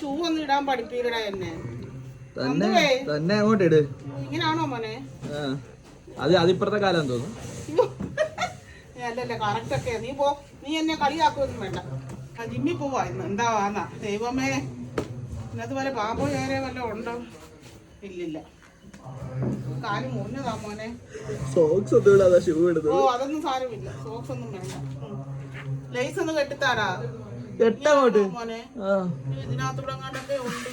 Shoe ഒന്നും ഇടാൻ എന്നെ. തന്നെ തന്നെ അങ്ങോട്ട് ഇട്. ഇങ്ങനാണോ മോനെ. അത് അതിപ്പുറത്തെ കാലം തോന്നുന്നു. അല്ലല്ല കറക്റ്റ് ഒക്കെ. നീ പോ. നീ എന്നെ കളിയാക്കൊന്നും വേണ്ട. ആ ജിമ്മിൽ പോവാ. ഇന്ന് എന്താ വാന്നാ? ദൈവമേ. ഇന്നത്തെ പോലെ പാമ്പോ ചേരെ വല്ലതും ഉണ്ടോ? ഇല്ലില്ല. കാൽ മുറിഞ്ഞതാ മോനെ. സോക്സ് ഒന്നും ഇടാതെ ഷൂ ഓ അതൊന്നും സാരമില്ല. സോക്സ് ഒന്നും വേണ്ട. ലൈസ് ഒന്ന് കെട്ടിത്താടാ എട്ടങ്ങോട്ട്. മോനെ ആ. ഇതിനകത്തൂടെ അങ്ങോട്ടൊക്കെ ഉണ്ട്.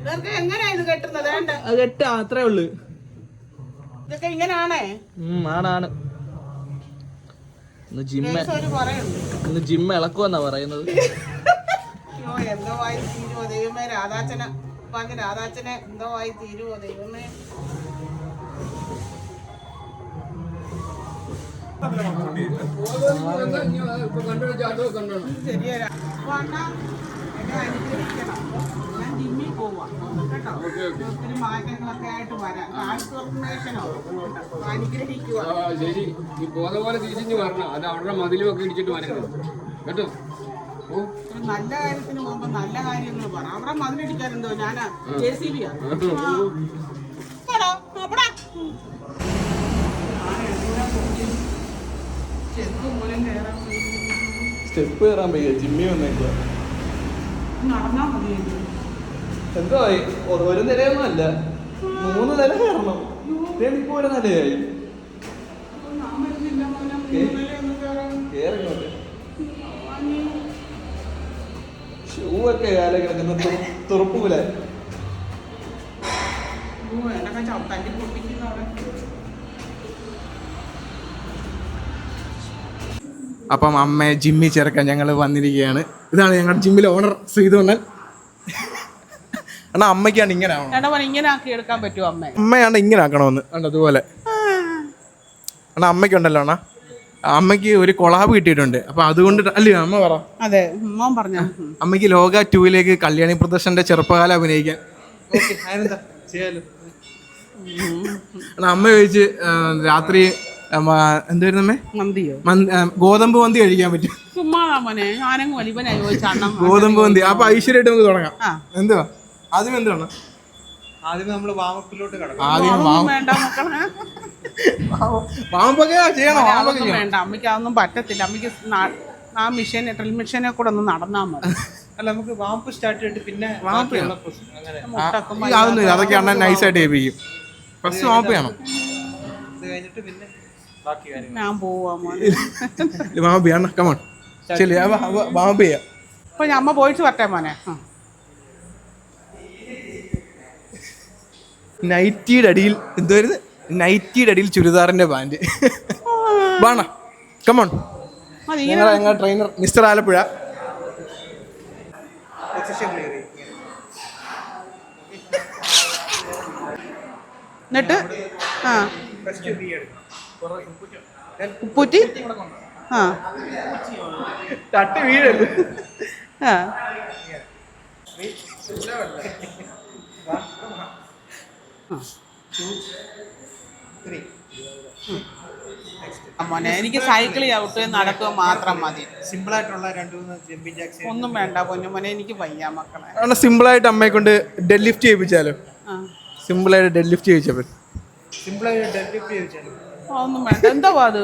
ഇതൊക്കെ എങ്ങനെയാ ഇത് കെട്ടുന്നത്? വേണ്ട. അത്രേ ഉള്ളു. ഇതൊക്കെ ഇങ്ങനാണേ? ആണാണ്. ഇന്ന് ജിമ്മ. ഇന്ന് ജിമ്മ ഇളക്കുമെന്നാ പറയുന്നത്. എന്തോ ആയി തീരുവോ ദൈവമേ. രാധാച്ചനെ. രാധാച്ചനെ എന്തോ ആയി തീരുവോ ദൈവമേ. ഞാൻ ആയിട്ട് ശരി ഈ പോലെ പോലെ തിരിച്ചു വരണം അത് അവരുടെ മതിലും ഒക്കെ ഇടിച്ചിട്ട് വരരുത് കേട്ടോ നല്ല കാര്യത്തിന് പോകുമ്പോ നല്ല കാര്യങ്ങൾ പറ അവിടെ മതിലിടിക്കാറുണ്ടോ ഞാനാ ജെ സി ബിയാ സ്റ്റെപ്പ് കയറാൻ പയ്യ ജിമ്മി വന്നേക്കുക എന്തോ ഒരു നിലയൊന്നും അല്ല മൂന്ന് നില കയറണം. ഇപ്പൊ ഒരു നിലയായി. ഇങ്ങോട്ട്. ഷൂ ഒക്കെ കാലം കിടക്കുന്ന തുറ- തുറപ്പ് പോലെ അപ്പം അമ്മയെ ജിമ്മിൽ ചേർക്കാൻ ഞങ്ങൾ വന്നിരിക്കുകയാണ്. ഇതാണ് ഞങ്ങളുടെ ജിമ്മിലെ ഓണർ ശ്രീതു ശ്രീധോണൻ അണ്ണാ അമ്മയ്ക്കാണ് ഇങ്ങനെ ആക്കി എടുക്കാൻ പറ്റുമോ അമ്മേ? അമ്മയാണ് ഇങ്ങനെ ആക്കണമെന്ന് കണ്ടോ അതുപോലെ അണ്ണാ അമ്മയ്ക്കുണ്ടല്ലോ അണ്ണാ. അമ്മയ്ക്ക് ഒരു കൊളാബ് കിട്ടിയിട്ടുണ്ട്. അപ്പൊ അതുകൊണ്ട് അല്ലേ അമ്മ പറ. അതെ മോൻ പറഞ്ഞ. അമ്മയ്ക്ക് ലോക ടൂയിലേക്ക് കല്യാണി പ്രദർശന്റെ ചെറുപ്പകാലം അഭിനയിക്കാൻ. അമ്മ ചോദിച്ച് രാത്രി എന്തായിരുന്നു അമ്മേ? മന്തിയോ? ഗോതമ്പ് മന്തി കഴിക്കാൻ പറ്റും ചുമ്മാതാ മോനെ ഞാനങ്ങ് വലിപ്പനായി ചോദിച്ച അണ്ണം ഗോതമ്പ് മന്തി. അപ്പൊ ഐശ്വര്യമായിട്ട് നമുക്ക് തുടങ്ങാം. എന്തുവാ? ആദ്യം എന്താണ് ആദ്യം നമ്മൾ വാമപ്പിലോട്ട് കിടക്കും. ആദ്യം വേണ്ട മക്കളെ. വാമപ്പൊക്കെ ചെയ്യണോ വാമപ്പൊക്കെ വേണ്ട. അമ്മയ്ക്ക് അതൊന്നും പറ്റത്തില്ല. അമ്മയ്ക്ക് ആ മിഷൻ ഡ്രിൽ മിഷനെ കൂടെ ഒന്ന് നടന്നാ മതി. അല്ല നമുക്ക് വാമ്പ് സ്റ്റാർട്ട് ചെയ്തിട്ട് പിന്നെ അതൊന്നും അതൊക്കെ അണ്ണൻ നൈസായിട്ട് ഏൽപ്പിക്കും. ഫസ്റ്റ് വാമ്പ് ചെയ്യണം. ഇത് കഴിഞ്ഞിട്ട് പിന്നെ ഞാൻ പോവാ കമോൺ ശരി അമ്മ പോയിട്ട് വരട്ടെ മോനെ. നൈറ്റിയുടെ അടിയിൽ എന്തുവായിരുന്നു നൈറ്റിയുടെ അടിയിൽ ചുരിദാറിന്റെ പാന്റ് വാണ കമോൺ ഞങ്ങളുടെ ട്രെയിനർ മിസ്റ്റർ ആലപ്പുഴ. എന്നിട്ട് ആ. ഫസ്റ്റ് ബി എടുക്കും ഉപ്പൂറ്റി? ആ. തട്ടി വീഴല്ലേ? ആ. മോനെ എനിക്ക് സൈക്കിൾ ചവിട്ടുകയും നടക്കുക മാത്രം മതി. സിമ്പിൾ ആയിട്ടുള്ള രണ്ട് മൂന്ന് ജമ്പിങ് ജാക്സ് ഒന്നും വേണ്ട പൊന്നു മോനെ എനിക്ക് വയ്യ മക്കളെ. സിമ്പിൾ സിമ്പിളായിട്ട് അമ്മയെ കൊണ്ട് ഡെഡ് ലിഫ്റ്റ് ചെയ്യിപ്പിച്ചാലോ? ആ. സിമ്പിളായിട്ട് ഡെഡ് ലിഫ്റ്റ് ചെയ്യിച്ചപ്പോൾ സിമ്പിൾ ആയിട്ട് ഡെഡ് ലിഫ്റ്റ് ചോദിച്ചാൽ ഒന്നും വേണ്ട. എന്താ അത്?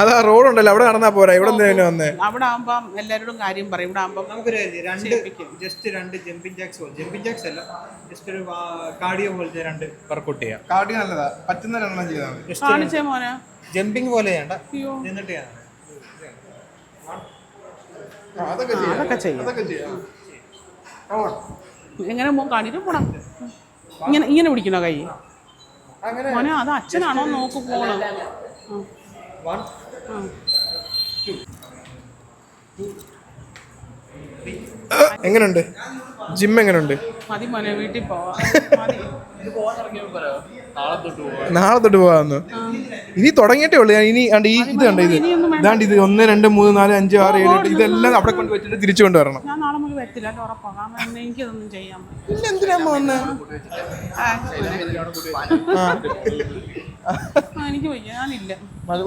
അതാ റോഡുണ്ടല്ലോ. അവിടെ നടന്നാ പോരാ. ഇവിടെ എന്തിനാ വന്നേ? അവിടെ ആകുമ്പം എല്ലാവരോടും കാര്യം പറയും. ഇവിടെ ആകുമ്പം നമുക്കൊരു രണ്ട് ജസ്റ്റ് രണ്ട് ജമ്പിങ് ജാക്സ് പോലെ. ജമ്പിങ് ജാക്സ് അല്ല ജസ്റ്റ് ഒരു കാർഡിയോ പോലത്തെ രണ്ട് വർക്കൗട്ട് ചെയ്യാം. കാർഡിയോ നല്ലതാ. പറ്റുന്ന രണ്ടെണ്ണം ചെയ്താൽ മതി. കാണിച്ചേ മോനെ. ജമ്പിങ് പോലെ ചെയ്യണ്ട. അയ്യോ. നിന്നിട്ട് ചെയ്യാം. അതൊക്കെ ആ, അതൊക്കെ ചെയ്യാം. അതൊക്കെ ചെയ്യാം. എങ്ങനെ മോൻ കാണിട്ട് പോണം. ഇങ്ങനെ ഇങ്ങനെ പിടിക്കണോ കൈ? മോനെ അത് അച്ഛനാണോ? നോക്ക് പോണം. വൺ എങ്ങനുണ്ട്? ജിം എങ്ങനുണ്ട്? മതി മോനെ വീട്ടിൽ പോവാ. നാളെ തൊട്ട് പോകാമെന്ന് ഇനി തുടങ്ങിയിട്ടേ ഉള്ളൂ. ഞാൻ ഇനി ആണ്ട് ഈ ഇത് കണ്ടോ ഇത് ഇതാണ്ട് ഇത് ഒന്ന് രണ്ട് മൂന്ന് നാല് അഞ്ച് ആറ് ഏഴ് എട്ട് ഇതെല്ലാം അവിടെ കൊണ്ട് വെച്ചിട്ട് തിരിച്ചു കൊണ്ടുവരണം. ഞാൻ നാളെ മുതൽ വരത്തില്ല. കേട്ടോ ഉറപ്പാണ് കാരണം എന്നെ എനിക്കിതൊന്നും ചെയ്യാൻ പറ്റും പിന്നെ എന്തിനാ അമ്മ വന്നേ? ആ, എനിക്ക് വയ്യ. ഞാനില്ല.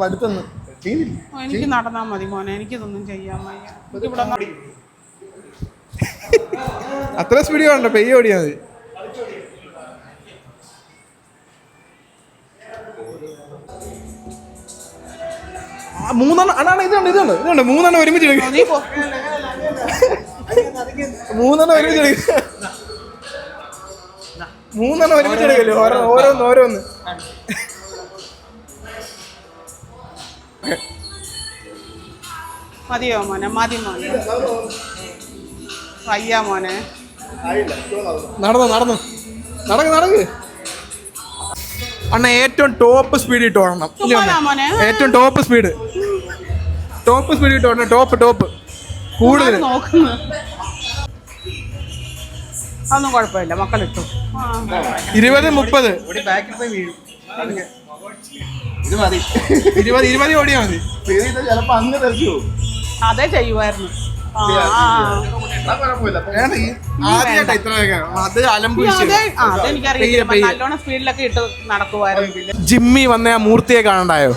അടുത്തൊന്ന്. ഓ, എനിക്ക് നടന്നാ മതി മോനെ. എനിക്കിതൊന്നും ചെയ്യാൻ വയ്യ. അത്ര സ്പീഡ് വേണ്ട പെയ്യ ഓടിയാൽ മതി. മൂന്നെണ്ണം. അതാണ് ഇതാണ് ഇതാണ് ഇതാണ് മൂന്നെണ്ണം ഒരുമിച്ച് മൂന്നെണ്ണം ഒരുമിച്ച് മൂന്നെണ്ണം ഒരുമിച്ച് എടുക്കല്ലേ? ഓരോ ഓരോന്ന് ഓരോന്ന്. മതിയോ മോനെ? മതി മോനെ. വയ്യ മോനെ. നടന്നു നടന്നു. നടക്ക് നടക്ക്. അണ്ണ ഏറ്റവും ടോപ്പ് സ്പീഡ് ഇട്ട് ഓടണം. ഏറ്റവും ടോപ്പ് സ്പീഡ് ടോപ്പ് സ്പീഡ് കിട്ടും ടോപ്പ് ടോപ്പ് കൂടുതൽ. അതൊന്നും കുഴപ്പമില്ല മക്കളിട്ടു ഇരുപത് മുപ്പത്. ഇരുപത് ഇരുപത് ഓടിയാ മതി. ചിലപ്പോ അങ്ങ് തെറിച്ചു പോകും. അതേ ചെയ്യുമായിരുന്നു ജിമ്മി വന്ന ആ മൂർത്തിയെ കാണണ്ടായോ?